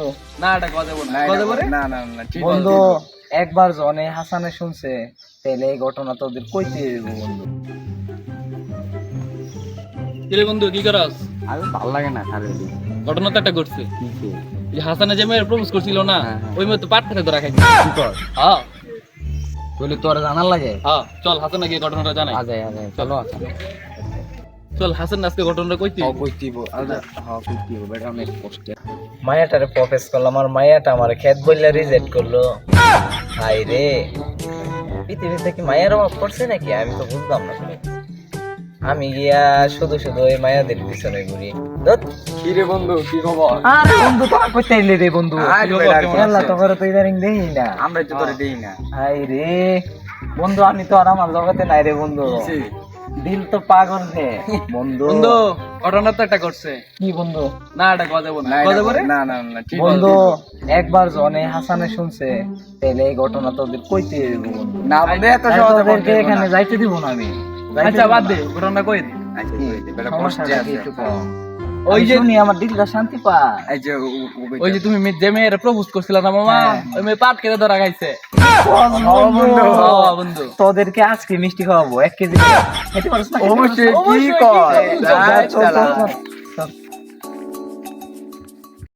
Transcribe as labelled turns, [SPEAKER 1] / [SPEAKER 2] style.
[SPEAKER 1] বন্ধু।
[SPEAKER 2] না এটা কথা বল কথা বলে
[SPEAKER 3] না না না ঠিক
[SPEAKER 1] বন্ধু একবার জনে হাসানে শুনছে তাহলে এই ঘটনা কইতে হইব বন্ধু।
[SPEAKER 2] কিরে বন্ধু কি করাস?
[SPEAKER 3] আমি ভালো লাগে না
[SPEAKER 2] ঘটনা তো একটা ঘটছে। যে হাসানে যে মেয়ের প্রপোজ করছিল না
[SPEAKER 3] হ্যাঁ, হ্যাঁ।
[SPEAKER 2] ওই মেয়ে তো পাট খেতে ধরা খাইছে। হ্যাঁ।
[SPEAKER 1] বলে তোর জানার লাগে?
[SPEAKER 2] হ্যাঁ চল হাসানে গিয়ে ঘটনাটা জানাই।
[SPEAKER 1] আজাই আজাই চলো
[SPEAKER 2] চল হাসান আজকে ঘটনাটা কইতি
[SPEAKER 3] কইতিব হ্যাঁ কইতিব বেটা অনেক কষ্ট
[SPEAKER 1] মায়াটারে প্রপোজ করলাম আর মায়াটা আমার খেত বললে রিজেক্ট করল। হাই রে। পৃথিবীতে কি মায়ের অভাব পড়ছে নাকি? আমি তো বুঝলাম না আমি গিয়া শুধু শুধু ওই মায়াদের পিছনে ঘুরি। ধুৎ।
[SPEAKER 3] কি রে বন্ধু কি খবর?
[SPEAKER 1] আরে বন্ধু তো কইতে আইলে রে বন্ধু। আল্লাহ? তো করে তো ইদানিং দেই না।
[SPEAKER 3] আমরা তো তোরে দেই না।
[SPEAKER 1] হাই রে। বন্ধু আমি তো আর আমার জগতে নাই রে বন্ধু? দিল তো পাগল হে। বন্ধু।
[SPEAKER 2] বন্ধু ঘটনা তো একটা ঘটছে।
[SPEAKER 1] কি বন্ধু?
[SPEAKER 2] না এটা কথা বল
[SPEAKER 3] না,
[SPEAKER 2] কথা বলে
[SPEAKER 3] না? না না ঠিক
[SPEAKER 1] বন্ধু একবার জনে হাসানে শুনছে তাহলে এই ঘটনা তো কইতে হইব।
[SPEAKER 3] না বন্ধু এত সহজে বলতে
[SPEAKER 1] এখানে যাইতে দিব না আমি।
[SPEAKER 2] আচ্ছা বাদ দে ঘটনা কই দে।
[SPEAKER 3] আচ্ছা কইতে বেটা
[SPEAKER 1] সমস্যা
[SPEAKER 3] কষ্টে আছে?
[SPEAKER 2] ওই যে
[SPEAKER 1] যে আমার দিলটা শান্তি পায়।
[SPEAKER 3] এই যে
[SPEAKER 2] ওই যে তুমি যে মেয়ের প্রপোজ করছিল না মামা
[SPEAKER 1] হ্যাঁ।
[SPEAKER 2] ওই মেয়ে পাট কেটে ধরা খাইছে।
[SPEAKER 1] বন্ধু। তোদেরকে আজকে মিষ্টি খাওয়াবো এক কেজি। খেতে পারছ না?
[SPEAKER 3] অবশ্যই কি কর